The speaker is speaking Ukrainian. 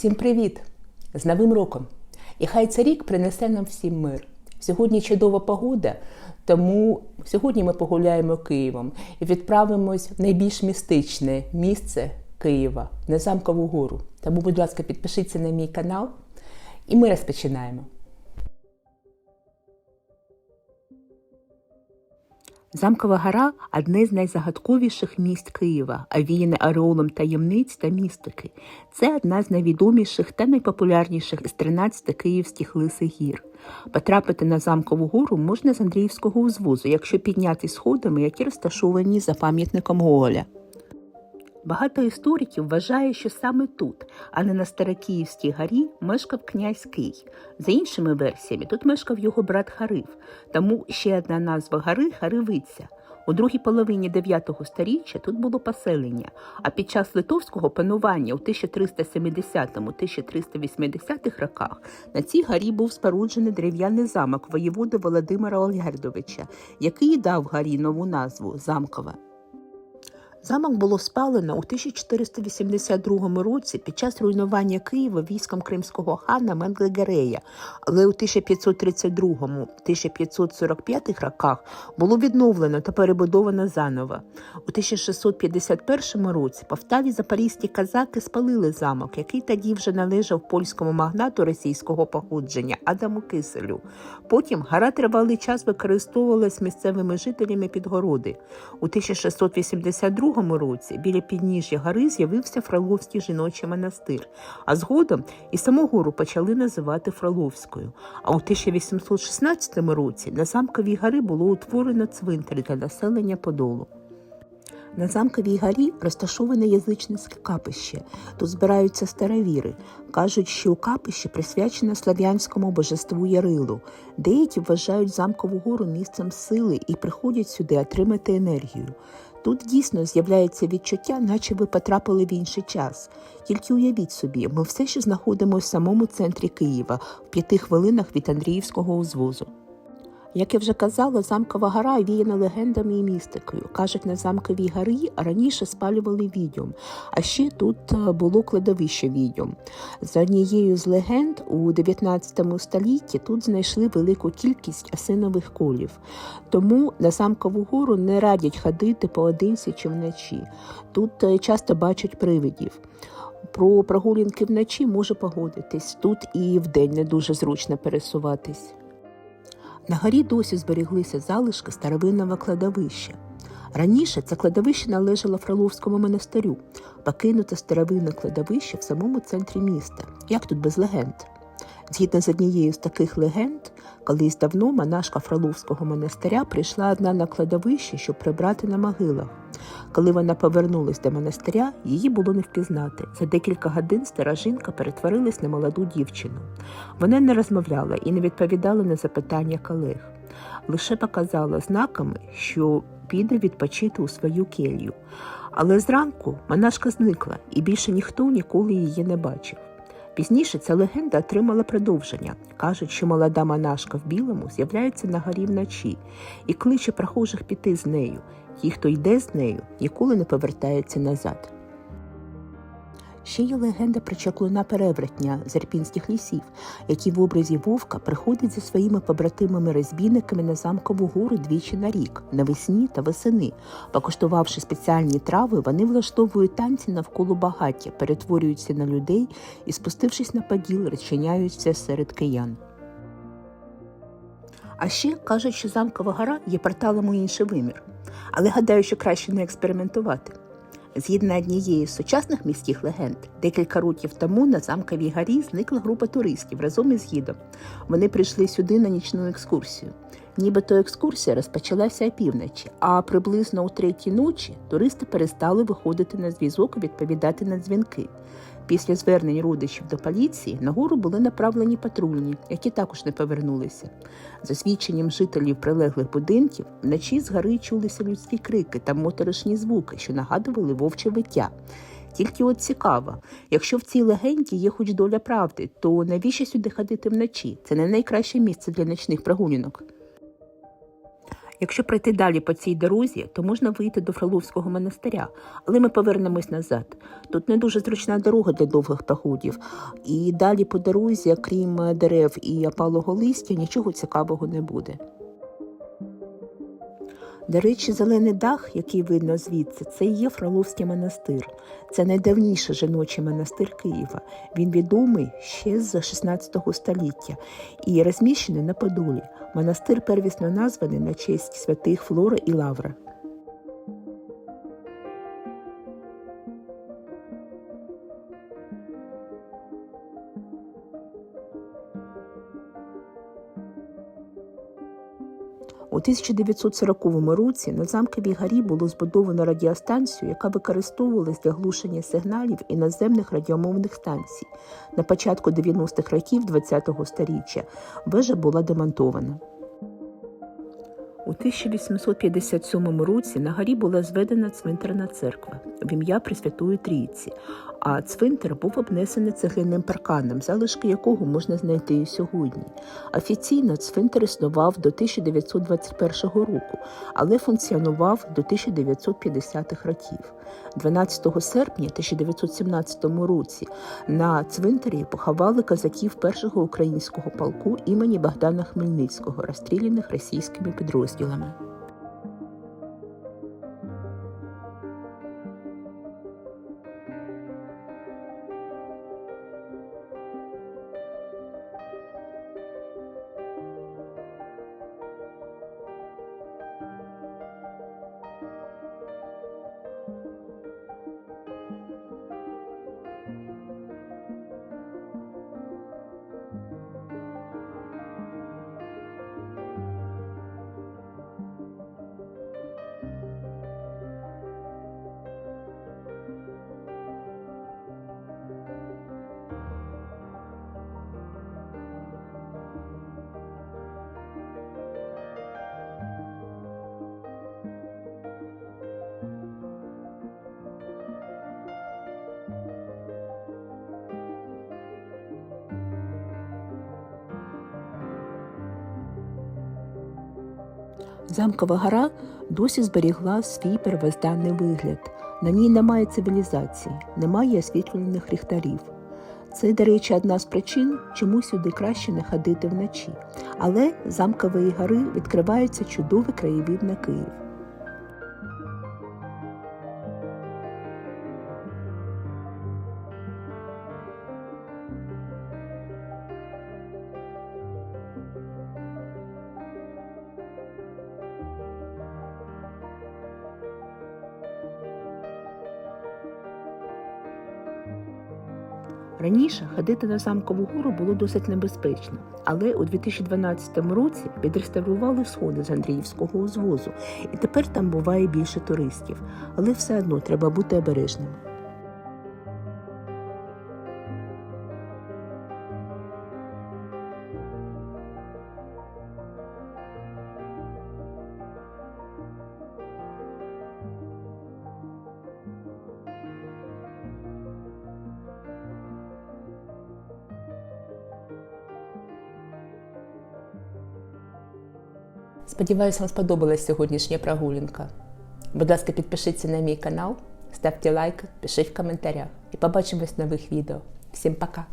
Всім привіт! З Новим роком! І хай цей рік принесе нам всім мир. Сьогодні чудова погода, тому сьогодні ми погуляємо Києвом і відправимось в найбільш містичне місце Києва на Замкову гору. Тому, будь ласка, підпишіться на мій канал, і ми розпочинаємо. Замкова гора одне з найзагадковіших міст Києва, овіяне ореолом таємниць та містики. Це одна з найвідоміших та найпопулярніших із 13 київських лисих гір. Потрапити на замкову гору можна з Андріївського узвозу, якщо підняти сходами, які розташовані за пам'ятником Гоголя. Багато істориків вважає, що саме тут, а не на Старокиївській горі, мешкав князь Кий. За іншими версіями, тут мешкав його брат Харив, тому ще одна назва гори Харивиця. У другій половині 9 століття тут було поселення, а під час литовського панування у 1370-1380 роках на цій горі був споруджений дерев'яний замок воєводи Володимира Ольгердовича, який дав горі нову назву Замкова. Замок було спалено у 1482 році під час руйнування Києва військом кримського хана Менглегерея, але у 1532-1545 роках було відновлено та перебудовано заново. У 1651 році повтаві запорізькі казаки спалили замок, який тоді вже належав польському магнату російського походження Адаму Киселю. Потім гора тривалий час використовувалась місцевими жителями Підгороди. У 1682 році біля підніжжя гори з'явився Фроловський жіночий монастир, а згодом і саму гору почали називати Фроловською. А у 1816 році на замковій горі було утворено цвинтар для населення Подолу. На замковій горі розташоване язичницьке капище. Тут збираються старовіри. Кажуть, що капище присвячене слав'янському божеству Ярилу. Деякі вважають замкову гору місцем сили і приходять сюди отримати енергію. Тут дійсно з'являється відчуття, наче ви потрапили в інший час. Тільки уявіть собі, ми все ще знаходимося в самому центрі Києва, в п'яти хвилинах від Андріївського узвозу. Як я вже казала, замкова гора віяна легендами і містикою. Кажуть, на замковій горі раніше спалювали відьом, а ще тут е, було кладовище відьом. За однією з легенд, у 19 столітті тут знайшли велику кількість осинових колів. Тому на замкову гору не радять ходити поодинці чи вночі. Тут е, часто бачать привидів. Про прогулянки вночі може погодитись. Тут і вдень не дуже зручно пересуватись. На горі досі зберіглися залишки старовинного кладовища. Раніше це кладовище належало Фроловському монастирю, покинуте старовинне кладовище в самому центрі міста. Як тут без легенд? Згідно з однією з таких легенд, колись давно монашка Фроловського монастиря прийшла одна на кладовище, щоб прибрати на могилах. Коли вона повернулась до монастиря, її було не впізнати. За декілька годин стара жінка перетворилась на молоду дівчину. Вона не розмовляла і не відповідала на запитання колег. Лише показала знаками, що піде відпочити у свою келью. Але зранку монашка зникла, і більше ніхто ніколи її не бачив. Пізніше ця легенда отримала продовження. Кажуть, що молода монашка в білому з'являється на горі вночі і кличе прохожих піти з нею. Ті, хто йде з нею, ніколи не повертаються назад. Ще є легенда про чаклуна перевертня з Ірпінських лісів, який в образі вовка приходить зі своїми побратимами-розбійниками на замкову гору двічі на рік, навесні та весени. Покуштувавши спеціальні трави, вони влаштовують танці навколо багаття, перетворюються на людей і, спустившись на поділ, розчиняються серед киян. А ще кажуть, що замкова гора є порталом у інший вимір. Але гадаю, що краще не експериментувати. Згідно однієї з сучасних міських легенд, декілька років тому на замковій горі зникла група туристів разом із гідом. Вони прийшли сюди на нічну екскурсію. Нібито екскурсія розпочалася опівночі, а приблизно у третій ночі туристи перестали виходити на зв'язок і відповідати на дзвінки. Після звернень родичів до поліції на гору були направлені патрульні, які також не повернулися. За свідченням жителів прилеглих будинків, вночі з гори чулися людські крики та моторошні звуки, що нагадували вовче виття. Тільки от цікаво, якщо в цій легенді є хоч доля правди, то навіщо сюди ходити вночі? Це не найкраще місце для ночних прогулянок. Якщо пройти далі по цій дорозі, то можна вийти до Фроловського монастиря, але ми повернемось назад. Тут не дуже зручна дорога для довгих походів, і далі по дорозі, крім дерев і опалого листя, нічого цікавого не буде. До речі, зелений дах, який видно звідси, це є Фроловський монастир. Це найдавніший жіночий монастир Києва. Він відомий ще з 16 століття і розміщений на Подолі. Монастир первісно названий на честь святих Флора і Лавра. У 1940 році на замковій горі було збудовано радіостанцію, яка використовувалась для глушення сигналів іноземних радіомовних станцій. На початку 90-х років ХХ століття вежа була демонтована. У 1857 році на горі була зведена цвинтарна церква в ім'я Пресвятої Трійці, а цвинтар був обнесений цегляним парканом, залишки якого можна знайти і сьогодні. Офіційно цвинтар існував до 1921 року, але функціонував до 1950-х років. 12 серпня 1917 році на цвинтарі поховали козаків першого українського полку імені Богдана Хмельницького, розстріляних російськими підрозділами розділами. Замкова гора досі зберігла свій первозданний вигляд. На ній немає цивілізації, немає освітлених ліхтарів. Це, до речі, одна з причин, чому сюди краще не ходити вночі. Але замкової гори відкривається чудовий краєвид на Київ. Раніше ходити на замкову гору було досить небезпечно, але у 2012 році відреставрували сходи з Андріївського узвозу, і тепер там буває більше туристів. Але все одно треба бути обережним. Сподіваюсь, вам сподобалась сьогоднішня прогулянка. Будь ласка, підпишіться на мій канал, ставте лайк, пишіть в коментарях і побачимось в нових відео. Всім пока!